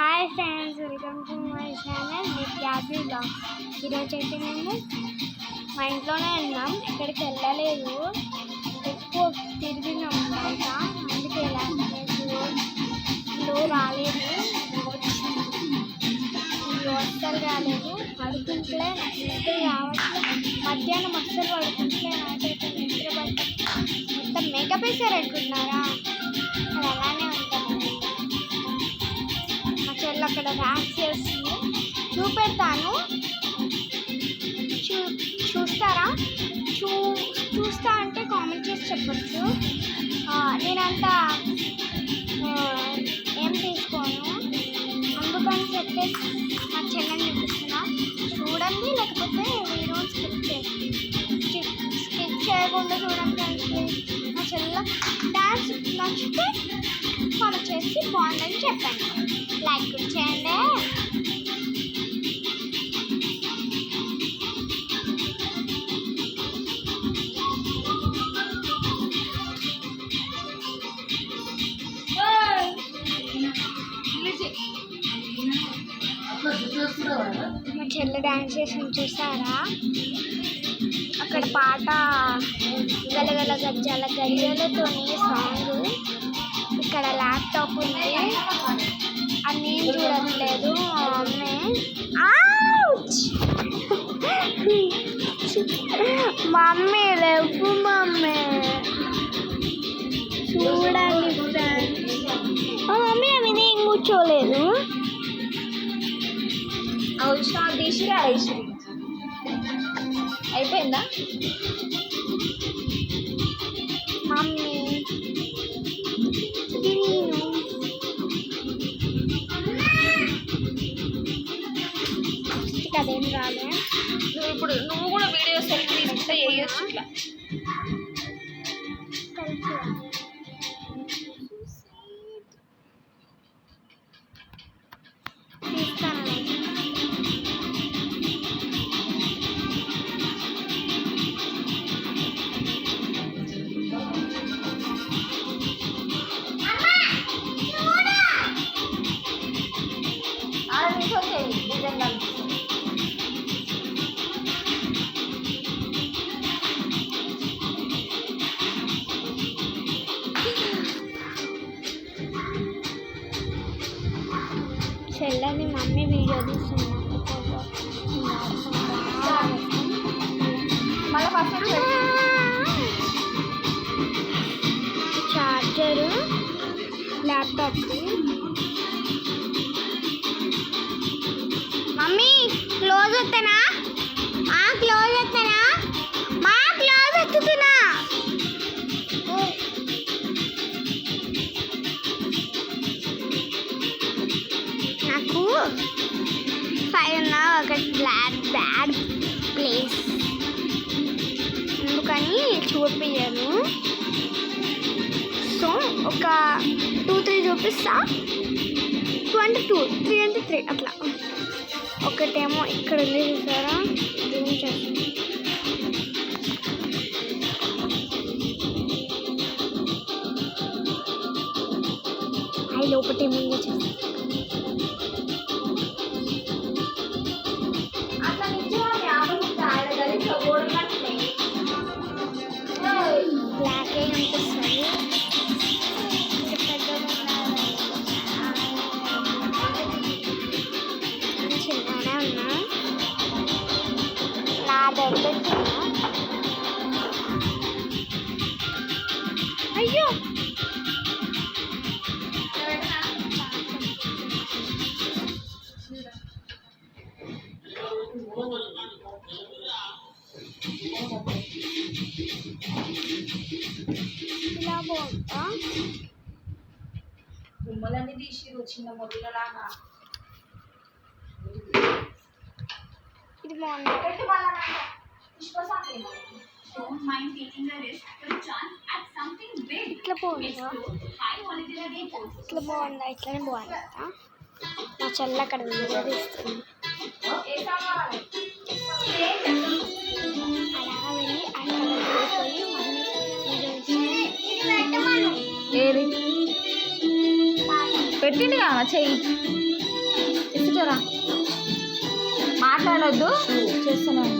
Hi friends welcome to my channel విద్యార్థి blog ఈరోజు అయితే మేము మా ఇంట్లోనే ఉన్నాం ఇక్కడికి వెళ్ళలేదు. ఎక్కువ తిరిగినాం బయట అందుకే వెళ్ళలేదు లో రాలేదు. ఇల్లు అస్సలు రాలేదు. పడుకుంటే నిద్ర రావట్లేదు మధ్యాహ్నం అస్సలు పడుకుంటే నాకైతే నిద్ర పడుతుంది మొత్తం మేకప్ వేసారు అనుకుంటున్నారా అక్కడ డాన్స్ చేస్తుంది చూపెడతాను. చూ చూస్తారా? చూ చూస్తా అంటే కామెంట్ చేసి చెప్పచ్చు. నేనంతా ఏం తీసుకోను. అందుకని చెప్పేసి మా చెల్లెని చూపిస్తున్నా. చూడండి లేకపోతే వీడియో స్కిప్ చేయండి స్కిప్ చేయకుండా చూడండి please. మా చెల్ల డ్యాన్స్ నచ్చితే చేసి బాగుందని చెప్పండి లైక్ కూడా చేయండి. మా చెల్లె డాన్స్ చేసి చూసారా? అక్కడ పాట గలగల గజ్జాల గజ్జలతోని సాంగ్ నేను చూడట్లేదు మమ్మీ! మమ్మీ లేవు మమ్మీ చూడండి మా మమ్మీ అవి ఏం కూర్చోలేదు. వచ్చిన తీసి రాసి అయిపోయిందా? కూడా వీడియోస్ సెలెక్ట్ వేయొచ్చు. ఇట్లా చెల్లని మమ్మీ వీడియో తీస్తున్నా మళ్ళీ ఫస్ట్ చార్జరు ల్యాప్టాప్ది. మమ్మీ క్లోజ్ వస్తానా పైన ఒక బ్లాక్ బ్యాడ్ ప్లేస్ అందుకని చూపించను సో ఒక టూ త్రీ చూపిస్తా టూ అంటే టూ త్రీ అంటే త్రీ అట్లా. ఒకటేమో ఇక్కడ ఉంది చూసారా? జూమ్ చేస్తాను. అవి లోపటేమో దుమ్మలన్నీ తీసిరు చిన్న మొదలలాగా. ఇది బాగుంది. పెట్టు మళ్ళా పుష్పసాకి Don't mind taking ఇట్లా బాగుందా ఇట్లా బాగుందా ఇట్లానే బాగుందా నా చెల్ల అక్కడ వివరిస్తుంది అలాగా వెళ్ళి అక్కడ వెళ్ళిపోయి ఏది? పెట్టింది కదా చెయ్యి. ఇచ్చుకోరా మాట్లాడొద్దు. చేస్తున్నాను.